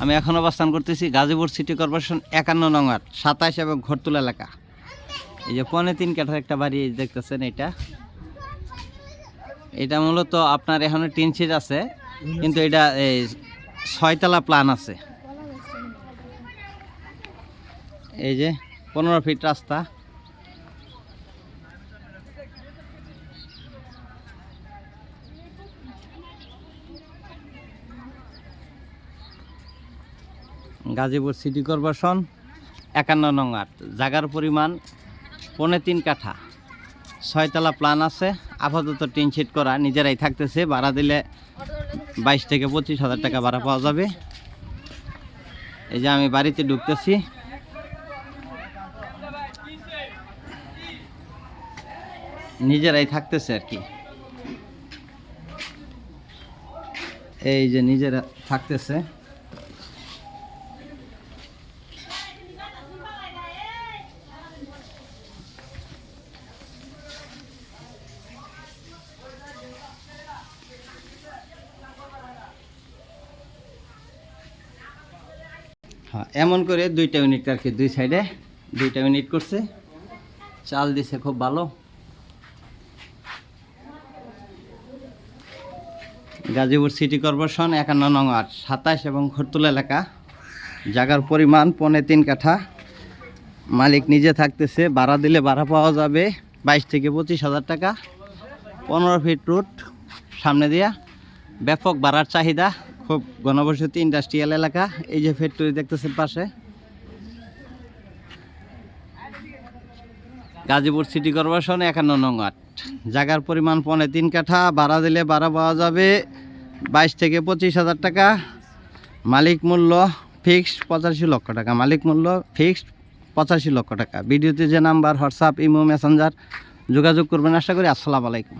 আমি এখন অবস্থান করতেছি গাজীপুর সিটি কর্পোরেশন একান্ন নঙ্গার সাতাশ এবং ঘরতুলা এলাকা। এই যে পৌনে তিন কাঠার একটা বাড়ি দেখতেছেন এটা। এটা মূলত আপনার এখানে টিন শিট আছে, কিন্তু এটা এই ছয়তলা প্ল্যান আছে। এই যে পনেরো ফিট রাস্তা। গাজীপুর সিটি কর্পোরেশন, একান্ন নং আট জায়গার পরিমাণ পৌনে তিন কাঠা। ছয়তলা প্ল্যান আছে, আপাতত টিন শিট করা, নিজেরাই থাকতেছে, ভাড়া দিলে বাইশ থেকে পঁচিশ হাজার টাকা ভাড়া পাওয়া যাবে। এই যে আমি বাড়িতে ঢুকতেছি। নিজেরাই থাকতেছে আর কি। এই যে নিজেরা থাকতেছে। হ্যাঁ এমন করে দুইটা ইউনিট আর কি দুই সাইডে দুইটা ইউনিট করছে। চাল দিছে খুব ভালো। গাজীপুর সিটি কর্পোরেশন একান্ন নং আট সাতাশ এবং খরতুল এলাকা। জায়গার পরিমাণ পৌনে তিন কাঠা। মালিক নিজে থাকতেছে, ভাড়া দিলে ভাড়া পাওয়া যাবে বাইশ থেকে পঁচিশ হাজার টাকা। পনেরো ফিট রুট সামনে দিয়া ব্যাপক ভাড়ার চাহিদা। খুব ঘনবসতি ইন্ডাস্ট্রিয়াল এলাকা। এই যে ফ্যাক্টরি দেখতেছেন পাশে। গাজীপুর সিটি কর্পোরেশন একান্ন নং আট জায়গার পরিমাণ পৌনে তিন কাঠা, ভাড়া দিলে ভাড়া পাওয়া যাবে বাইশ থেকে পঁচিশ হাজার টাকা। মালিক মূল্য ফিক্সড পঁচাশি লক্ষ টাকা। মালিক মূল্য ফিক্সড পঁচাশি লক্ষ টাকা। ভিডিওতে যে নাম্বার হোয়াটসঅ্যাপ ইমো মেসেঞ্জার যোগাযোগ করবেন। আশা করি আসসালামু আলাইকুম।